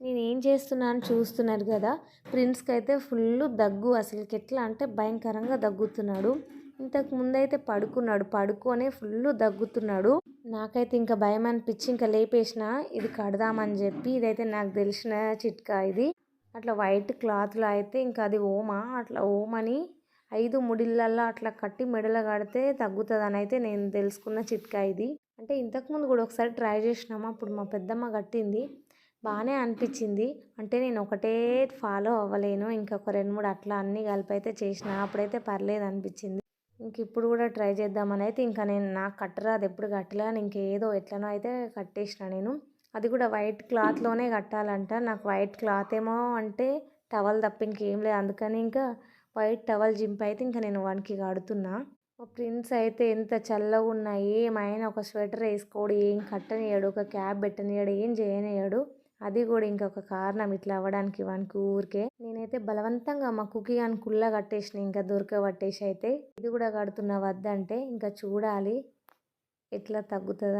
నేను ఏం చేస్తున్నాను చూస్తున్నారు కదా ప్రిన్స్కి అయితే ఫుల్ దగ్గు అసలుకి ఎట్లా అంటే భయంకరంగా దగ్గుతున్నాడు. ఇంతకు ముందైతే పడుకున్నాడు పడుకొని ఫుల్ దగ్గుతున్నాడు. నాకైతే ఇంకా భయం అనిపించి ఇంకా లేపేసిన ఇది కడదామని చెప్పి ఇదైతే నాకు తెలిసిన చిట్కా ఇది. అట్లా వైట్ క్లాత్లో అయితే ఇంకా అది ఓమా అట్లా ఓమని ఐదు ముడిళ్ళల్లో అట్లా కట్టి మెడలో కడితే తగ్గుతుంది అని అయితే నేను తెలుసుకున్న చిట్కా ఇది. అంటే ఇంతకుముందు కూడా ఒకసారి ట్రై చేసినాము అప్పుడు మా పెద్దమ్మ కట్టింది. బాగానే అనిపించింది. అంటే నేను ఒకటే ఫాలో అవ్వలేను. ఇంకొక రెండు మూడు అట్లా అన్నీ కలిపి అయితే చేసిన అప్పుడైతే పర్లేదు అనిపించింది. ఇంక ఇప్పుడు కూడా ట్రై చేద్దామని అయితే ఇంకా నేను నాకు కట్టరా అది ఎప్పుడు కట్టలే ఇంకేదో ఎట్లనో అయితే కట్టేసిన నేను. అది కూడా వైట్ క్లాత్లోనే కట్టాలంట. నాకు వైట్ క్లాత్ ఏమో అంటే టవల్ తప్ప ఇంకేం లేదు. అందుకని ఇంకా వైట్ టవల్ జింప్ అయితే ఇంకా నేను వానికి కడుతున్నా. మా ప్రిన్స్ అయితే ఎంత చల్లగా ఉన్నా ఏమైనా ఒక స్వెటర్ వేసుకోడు ఏం కట్టనియాడు ఒక క్యాబ్ పెట్టనియాడు ఏం చేయనియాడు అది కూడా ఇంకొక కారణం ఇట్లా అవ్వడానికి వానికి ఊరికే. నేనైతే బలవంతంగా మా కుకి అని కుళ్ళ కట్టేసిన ఇంకా దొరకబట్టేసి అయితే ఇది కూడా కడుతున్నా వద్దంటే ఇంకా చూడాలి ఎట్లా తగ్గుతుందని.